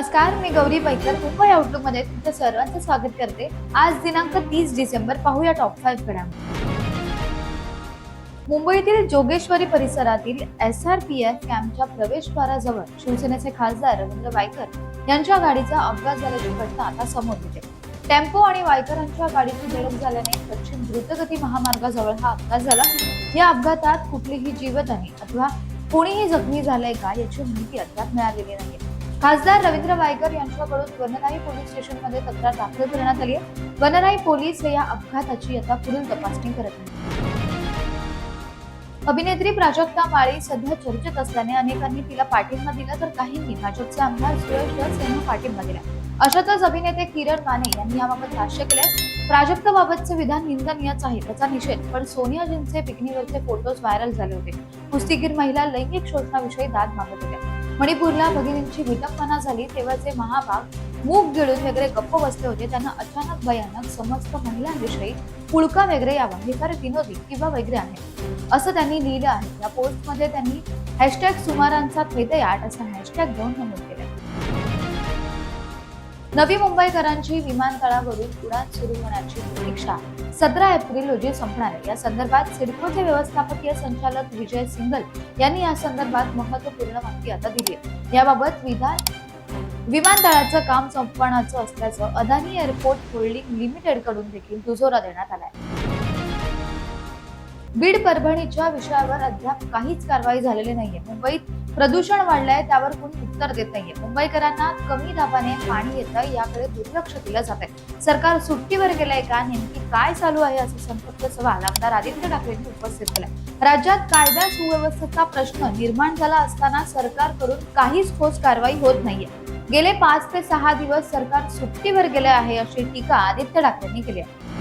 नमस्कार मी गौरी पैकर मुंबई आउटलुकमध्ये तुमच्या सर्वांचं स्वागत करते. आज दिनांक तीस डिसेंबर पाहूया टॉप फाईव्ह घडामोडी मुंबईतील जोगेश्वरी परिसरातील एस आर पी एफ कॅम्पच्या प्रवेशद्वाराजवळ शिवसेनेचे खासदार रवींद्र वायकर यांच्या गाडीचा अपघात झाल्याची घटना आता समोर येते. टेम्पो आणि वायकरांच्या गाडीची धडक झाल्याने पश्चिम द्रुतगती महामार्गाजवळ हा अपघात झाला. या अपघातात कुठलीही जीवितहानी अथवा कोणीही जखमी झालंय का याची माहिती अद्याप मिळालेली नाही खासदार रवींद्र वायकर यांच्याकडून वनराई पोलीस स्टेशनमध्ये तक्रार दाखल करण्यात आली आहे. वनराई पोलीस हे या अपघाताची आता पुढील तपासणी करत आहेत. अभिनेत्री प्राजक्ता माळी सध्या चर्चेत असल्याने अनेकांनी तिला पाठिंबा दिला तर काहींनी भाजपचे आमदार सुरेश धस यांना पाठिंबा दिला. अशातच अभिनेते किरण माने यांनी याबाबत भाष्य केलंय. प्राजक्ताबाबतचे विधान निंदनीयच आहे त्याचा निषेध पण सोनियाजींचे पिकनिकवरचे फोटोज व्हायरल झाले होते. कुस्तीगीर महिला लैंगिक शोषणाविषयी दाद मागत होत्या. मणिपूरला भगिनींची विटंबना झाली तेव्हाचे महाभाग मूग गिळून वगैरे गप्प बसले होते त्यांना अचानक भयानक समस्त महिलांविषयी पुळका वगैरे यावा हे फार विनोदी किंवा वगैरे आहे. असं त्यांनी लिहिलं आहे. या पोस्टमध्ये त्यांनी हॅशटॅग सुमारांचा थैतयाट असा हॅशटॅग घेऊन नमूद केलं. नवी मुंबईकरांची विमानतळावरून उडान सुरू होण्याची प्रतीक्षा. सतरा एप्रिल रोजी संपणार आहे. या संदर्भात सिडकोचे व्यवस्थापकीय संचालक विजय सिंगल यांनी या संदर्भात महत्त्वपूर्ण माहिती आता दिली याबाबत विधान विमानतळाचं काम संपवण्याचं असल्याचं अदानी एअरपोर्ट होल्डिंग लिमिटेडकडून देखील दुजोरा देण्यात आलाय. बीड परभणीच्या विषयावर अद्याप काहीच कारवाई झालेली नाहीये. मुंबईत प्रदूषण वाढलंय त्यावर कोणी उत्तर देत नाहीये. मुंबईकरांना कमी दाबाने पाणी येतं याकडे दुर्लक्ष दिलं जात आहे सरकार सुट्टीवर गेलंय का? नेमकी काय चालू आहे असा संतप्त सवाल आमदार आदित्य ठाकरेंनी उपस्थित केलाय. राज्यात कायदा सुव्यवस्थेचा प्रश्न निर्माण झाला असताना सरकारकडून काहीच ठोस कारवाई होत नाहीये. गेले पाच ते सहा दिवस सरकार सुट्टीवर गेले आहे अशी टीका आदित्य ठाकरेंनी केली आहे.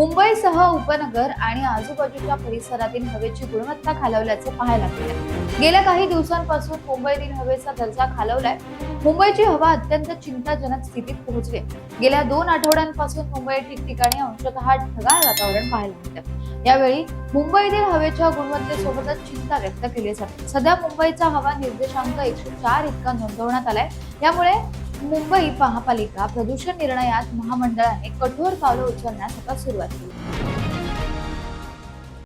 मुंबईसह उपनगर आणि आजूबाजूच्या परिसरातील हवेची गुणवत्ता खालावल्याचे पाहायला मिळाले. गेल्या काही दिवसांपासून मुंबईतील हवेचा दर्जा खालवलाय. मुंबईची हवा अत्यंत चिंताजनक स्थितीत पोहोचली. आहे. गेल्या दोन आठवड्यांपासून मुंबई ठिकठिकाणी अंशतः ढगाळ वातावरण पाहायला मिळतं. यावेळी मुंबईतील हवेच्या गुणवत्तेसोबतच चिंता व्यक्त केली जाते. सध्या मुंबईचा हवा निर्देशांक एकशे चार इतका नोंदवण्यात आलाय. यामुळे मुंबई महापालिका प्रदूषण निर्णयात महामंडळाने कठोर पावलं उचलण्यास आता सुरुवात केली.